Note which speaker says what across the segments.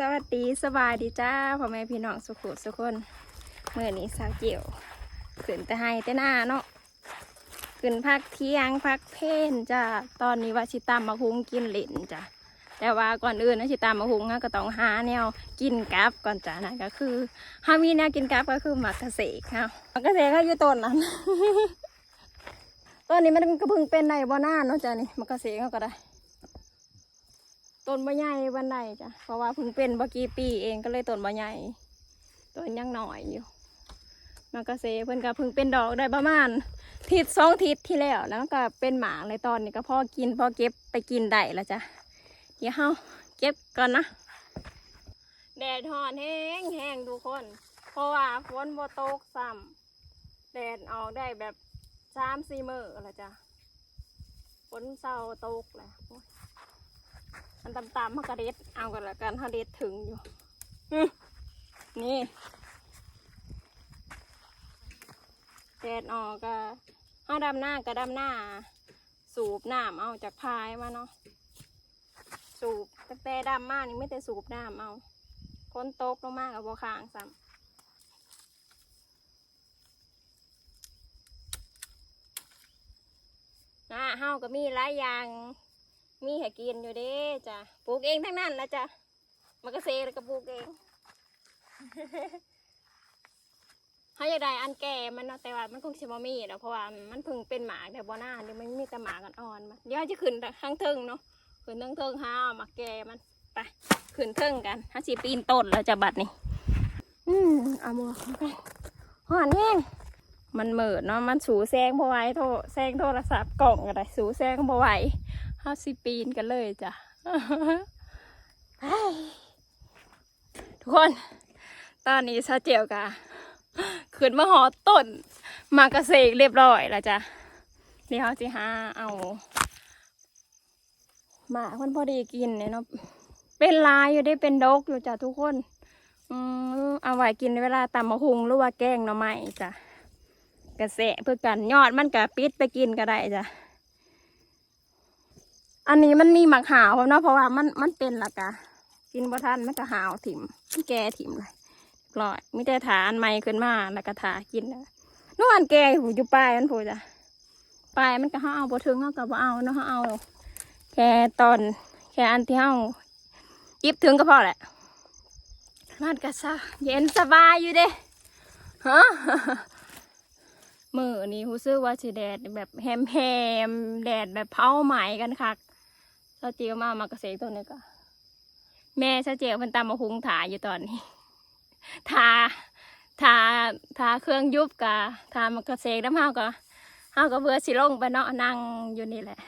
Speaker 1: สวัสดีสบายดีจ้าพ่อแม่พี่น้องสุขุสุกคนเมื่อนี้สาวเจียวขึ้นแต่ให้แต่หน้าเนาะขึ้นพักเที่ยงพักเพนจ้าตอนนี้ว่าชิตามมาหุงกินเหล่นจ้ะแต่ว่าก่อนอื่นนะชิตามมาหุงก็ต้องหาแนวกินกับก่อนจ้ะนั่นก็คือฮามีแนวกินกับก็คือหมักกะเสกค่ะหมักกะเสกก็อยู่ต้นนั้นต้นนี้มันก็เพิ่งเป็นในบ่หน้าเนาะจ้ะนี่หมักกะเสกเขาก็ได้ ต้นบ่ใหญ่บันไดจ้ะเพราะว่าเพิ่งเป็นเมื่อกี้ปีเองก็เลยต้นบ่ใหญ่ต้นยังหน่อยอยู่มันก็เซเพิ่นก็เพิ่งเป็นดอกได้ประมาณทิศสองทิศที่แล้วแล้วก็เป็นหมากเลยตอนนี้ก็พอกินพอเก็บไปกินได้แล้วจ้ะเดี๋ยวเฮาเก็บก่อนนะแดดหอนแห้งแห้งทุกคน เพราะว่าฝนบ่ตกซ้ำแดดออกได้แบบสามสี่มื้อแล้วจ้ะฝนเศร้าตกแหละ มันตำๆมากระเด็ดเอากันละกันถ้าเด็ดถึงอยู่นี่แดดออกก็ห้าดำหน้าก็ดำหน้า สูบน้ำเอาจากพายมาเนาะสูบตั้งแต่ดำมากนี่ไม่แต่สูบน้ำเอาพ้นตกลงมากกับบัวคางซ้ำนะเฮาก็มีหลายอย่าง มีให้กินอยู่เด้จ้ะปลูกเองทั้งนั้นนะจ้ะมันก็เซแล้วก็ปลูกเองเขาอยากได้อันแก่มันเนาะแต่ว่ามันคงสิบ่มีดอกเพราะว่ามันพิ่งเป็นหมาแต่บ่หน้าเดี๋ยวมันมีแต่หมากันอ่อนมาเดี๋ยวจะขึ้นทั้งเทิงเนาะขึ้นทั้งเทิงห้าหมาแก่มันไปขึ้นเทิงกันห้าสิปีนต้นแล้วจะบัดนี่อืมเอาหมวกมาไปห่อนแห้งมันเหมิดเนาะมันสูแซงพอไหว้โทรแซงโทรศัพท์กล่องอะไรสูแซงพอไหวห้าสิปีนกันเลยจ้ะทุกคน ตอนนี้ซาเจียวกะขึ้นมาหอต้น มากระเสกเรียบร้อยแล้วจ้ะเดี๋ยวสิหาเอาหมาคนพอดีกินเนี่ยเนาะเป็นลายอยู่ได้เป็นดกอยู่จ้ะทุกคน อืมเอาไว้กินเวลาตำมะฮุงหรือว่าแกงหน่อไม้จ้ะกระเสะเพื่อกันยอดมันกะปิดไปกินก็ได้จ้ะ อันนี้มันมีหมักหาวเนาะเพราะว่ามันมันเป็นละกะกินบ่ทันมันก็หาวถิ่มแกถิ่มเลยกลอยไม่ได้ถาอันใหม่ขึ้นมาแล้วก็ถากินนะนู่นอันแกหูอยู่ปลายมันพูดจ้ะปลายมันก็ห้าเอาบ่ถึงเขาก็บ่เอาเนาะเขาเอา แค่ตอน แค่อันที่เขายิบถึงก็พอแหละมันก็ซะเย็นสบายอยู่เด้ฮะมือนี้รู้สึกว่าสิแดดแบบแฮมแฮมแดดแบบเผาไหมกันคัก เจ้าเจียวมามากระเสกตัวนี้ก็ แม่เจ้าเจียวเพิ่นตามมาหุงถาอยู่ตอนนี้ทาทาทาเครื่องยุบกะทามากระเสกน้ำเฮาก็เฮาก็เพื่อสิลงไปเนาะนั่งอยู่นี่แหละ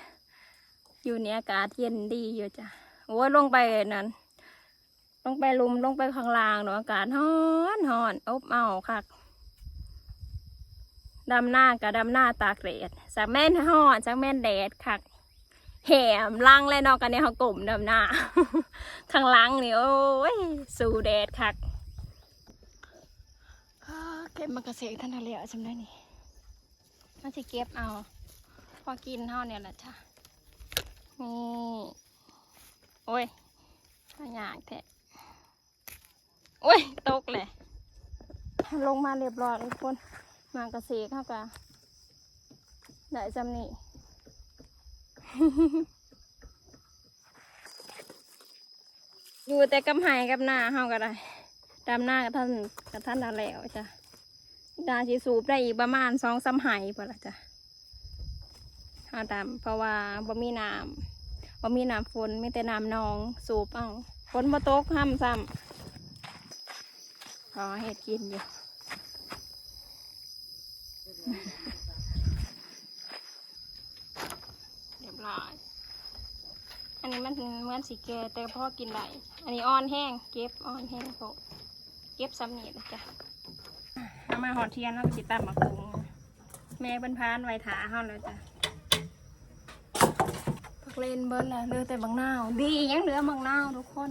Speaker 1: อยู่เนี่ยอากาศเย็นดีอยู่จ้ะโอ้ยลงไปนั่นลงไปลุมลงไปข้างล่างเนาะอากาศร้อนร้อนอบเอาคักดำหน้ากับดำหน้าตากแดดจากแม่นห่อนจากแม่นแดดคัก แหมลังเลยเนอกกันเนี่ยเขากลุ่มดำหน้าข้างหลังนี่โอ้ยสู่แดดคักเก็บมากระเสกท่านทะเลจำได้นี่น่าจะเก็บเอา พอกินเท่าเนี่ยแหละจ้ะนี่โอ้ยขยากแท้โอ้ยตกเลยลงมาเรียบร้อยทุกคนมากระเสกเข้ากันได้จำนี่ อยู่แต่กำไห้กับหน้าเฮาก็ได้ดำหน้ากับท่านกับท่านดาแล้วจ้ะดาชีสูบได้อีกประมาณสองสามไห้พอละจ้ะเฮาดำเพราะว่าบ่มีน้ำบ่มีน้ำฝนมีแต่น้ำนองสูบเอาฝนบ่ตกห้ำซ้ำขอเห็ดกินอยู่ เรียบร้อยอันนี้มันเหมือนสีแก่แต่พ่อกินได้อันนี้อ่อนแห้งเก็บอ่อนแห้งโปะเก็บซ้ำนี่เลยจ้ะเอามาหอดเทียนแล้วก็สิตามมาคุงแม่เป็นพานไว้ถาเฮาแล้วจ้ะพักเลนเบิ้ลละเหลือแต่บางนาวดียังเหลือบางนาวทุกคน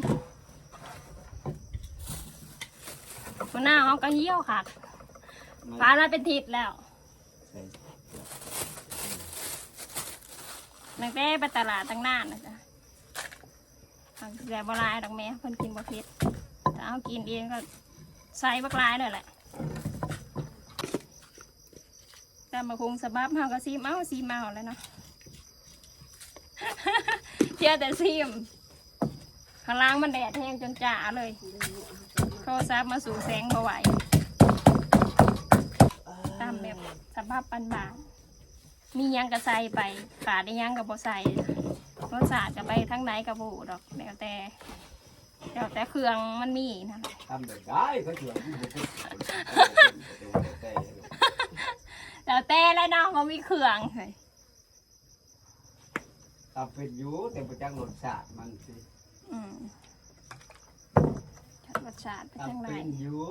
Speaker 1: บางนาวเขาก็เยี่ยวค่ะพานมาเป็นทิศแล้ว ตั้งแต่ไปตลาดตั้งนานนะจ๊ะเอางแต่บหลายดอกแม่เพิ่นกินบ่เผ็ดแต่เอากินเองก็ใส่บักลายเลยแหละแต่มาคงสบับเฮาก็ซีมเอาซีมเอาแล้วเนาะเที่ยแต่ซีมข้างล่างมันแดดแห้งจนจ่าเลยโทรศัพท์มาสู่แสงบ่ไหวตามแบบสภาพปันบาน มียังก็ใสไปขาดได้ยังก็บ่ใส่รสชาติจะไปทั้งไหนกับบูดอกแล้วแต่แล้วแต่เครื่องมันมีนะ
Speaker 2: ทำแบบได้ก็เถื่อนที่
Speaker 1: แล้วแต่แล้วเนาะมันมีเครื่องเฮ้ย
Speaker 2: ทำเป็นยูแต่ประจักรสชาติมันสิ
Speaker 1: รสชาติเป็นจัง
Speaker 2: ทำ
Speaker 1: ไร
Speaker 2: เป็นยู่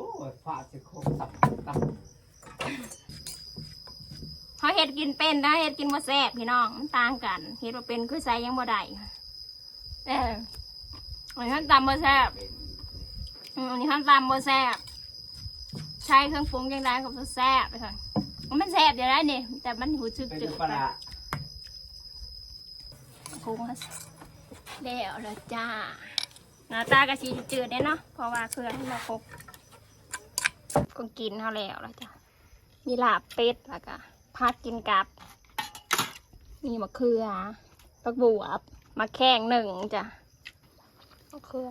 Speaker 2: ฟาดสิโคกตับตับ
Speaker 1: เขาเห็ดกินเป็นนะเห็ดกินบ่แซ่บพี่น้องมันต่างกันเห็ดว่าเป็นคือใส่ยังบ่ได้เอออันนี้ขั้นตำบ่แซ่บ
Speaker 2: เป็น
Speaker 1: อืมอันนี้ขั้นตำบ่แซ่บใช้เครื่องปรุงยังไงก็บ่แซ่บเลยค่ะมันแซ่บอยู่แล้วนี่แต่มันหูชึก
Speaker 2: เป็น
Speaker 1: จืด
Speaker 2: ปลาร้า
Speaker 1: ปรุงแล้วแล้วจ้าหน้าตากระชีจืดๆเนี่ยเนาะเพราะว่าเครื่องที่เราครบก็กินเท่าแล้วแล้วจ้ะมีลาบเป็ดแล้วก็ พัดกินกับมีมะเขือปักบวบมะแข้งหนึ่งจ้ะมะเขือ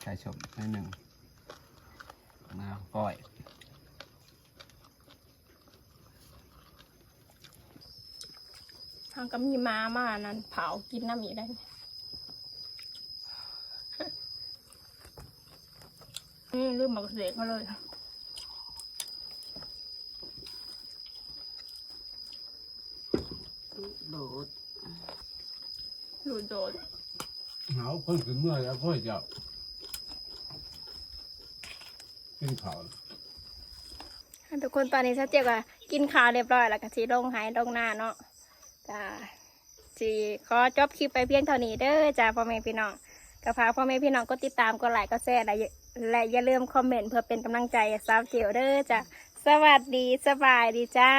Speaker 2: ใส่ชมนิดหนึ่งมาก้อย
Speaker 1: ทางก็มีม้ามานั้นเผากินน้ำอีกได้นี่ลืมหมักเสกมาเลย
Speaker 3: โดด
Speaker 1: ดูโดด
Speaker 4: เอาเพิ่งขึ้นเมื่อแล้วพ่อจะกินข้าว
Speaker 1: ทุกคนตอนนี้ชัดเจนว่ากินข้าวเรียบร้อยแล้วก็สีลงหายลงหน้าเนาะจ้าสีขอจบคลิปไปเพียงเท่านี้เด้อจ้าพ่อแม่พี่น้องก็พากพ่อแม่พี่น้องก็ติดตามกดไลค์ก็แชร์และอย่าและอย่าลืมคอมเมนต์เพื่อเป็นกำลังใจให้สาวเจียวเด้อจ้าสวัสดีสบายดีจ้า